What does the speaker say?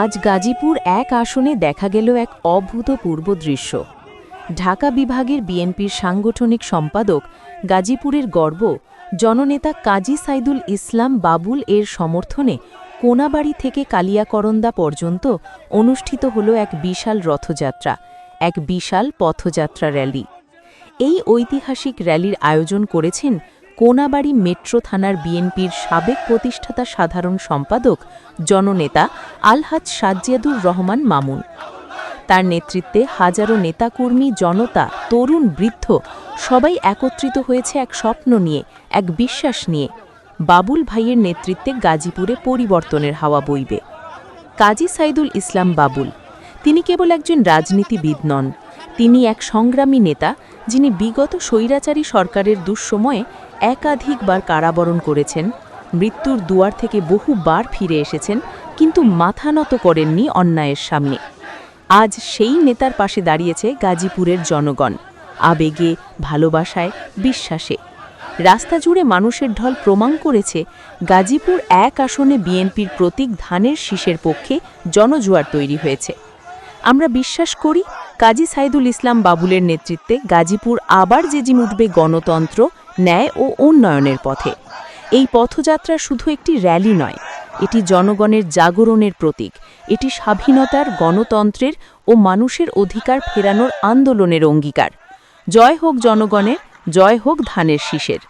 আজ গাজীপুর এক আসনে দেখা গেল এক অভূতপূর্ব দৃশ্য। ঢাকা বিভাগের বিএনপির সাংগঠনিক সম্পাদক গাজীপুরের গর্ব, জননেতা কাজী সাইদুল ইসলাম বাবুল এর সমর্থনে কোনাবাড়ি থেকে কালিয়াকরন্দা পর্যন্ত অনুষ্ঠিত হল এক বিশাল রথযাত্রা, এক বিশাল পথযাত্রা র্যালি। এই ঐতিহাসিক র্যালির আয়োজন করেছেন কোনাবাড়ি মেট্রো থানার বিএনপির সাবেক প্রতিষ্ঠাতা সাধারণ সম্পাদক, জননেতা আলহাজ সাজ্জাদুর রহমান মামুন। তার নেতৃত্বে হাজারো নেতাকর্মী, জনতা, তরুণ, বৃদ্ধ সবাই একত্রিত হয়েছে এক স্বপ্ন নিয়ে, এক বিশ্বাস নিয়ে। বাবুল ভাইয়ের নেতৃত্বে গাজীপুরে পরিবর্তনের হাওয়া বইবে। কাজী সাইদুল ইসলাম বাবুল। তিনি কেবল একজন রাজনীতিবিদ নন তিনি এক সংগ্রামী নেতা, যিনি বিগত স্বৈরাচারী সরকারের দুঃসময়ে একাধিকবার কারাবরণ করেছেন। মৃত্যুর দুয়ার থেকে বহুবার ফিরে এসেছেন, কিন্তু মাথা নত করেননি অন্যায়ের সামনে আজ সেই নেতার পাশে দাঁড়িয়েছে গাজীপুরের জনগণ। আবেগে, ভালোবাসায়, বিশ্বাসে। রাস্তা জুড়ে মানুষের ঢল প্রমাণ করেছে গাজীপুর এক আসনে বিএনপির প্রতীক ধানের শীষের পক্ষে জনজোয়ার তৈরি হয়েছে। আমরা বিশ্বাস করি কাজী সাইদুল ইসলাম বাবুলের নেতৃত্বে গাজীপুর আবার জেজিম উঠবে গণতন্ত্র, ন্যায় ও উন্নয়নের পথে। এই পথযাত্রা শুধু একটি র্যালি নয়, এটি জনগণের জাগরণের প্রতীক। এটি স্বাধীনতার, গণতন্ত্রের ও মানুষের অধিকার ফেরানোর আন্দোলনের অঙ্গীকার। জয় হোক জনগণের, জয় হোক ধানের শীষের।